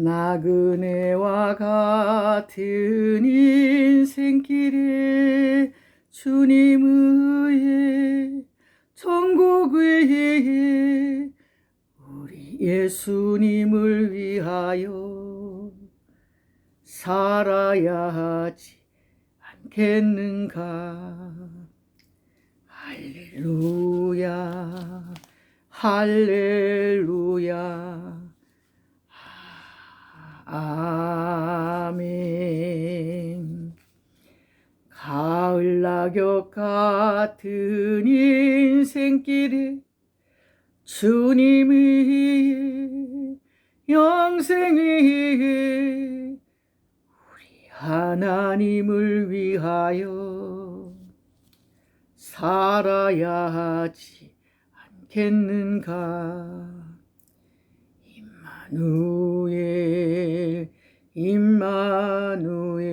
나그네와 같은 인생길에 주님의 천국에 우리 예수님을 위하여 살아야 하지 않겠는가? 할렐루야 할렐루야 아멘. 가을 낙엽 같은 인생길에 주님이 영생이 우리 하나님을 위하여 살아야 하지 않겠는가? 임마누엘 임마누엘.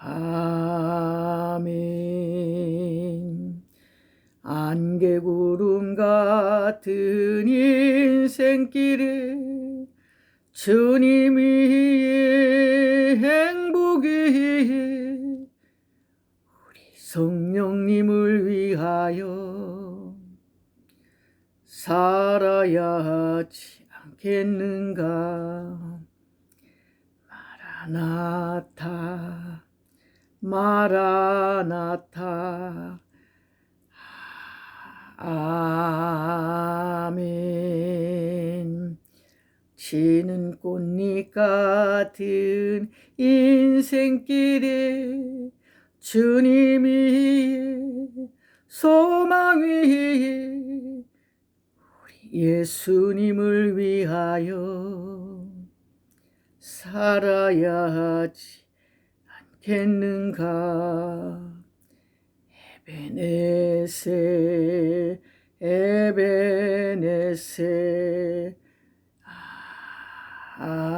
아멘. 안개구름 같은 인생길에 주님이 행복이 우리 성령님을 위하여 살아야 하지 않겠는가? 마라나타 마라나타 아멘. 지는 꽃잎 같은 인생길에 주님이 소망이 예수님을 위하여 살아야 하지 않겠는가? 에베네세 에베네세. 아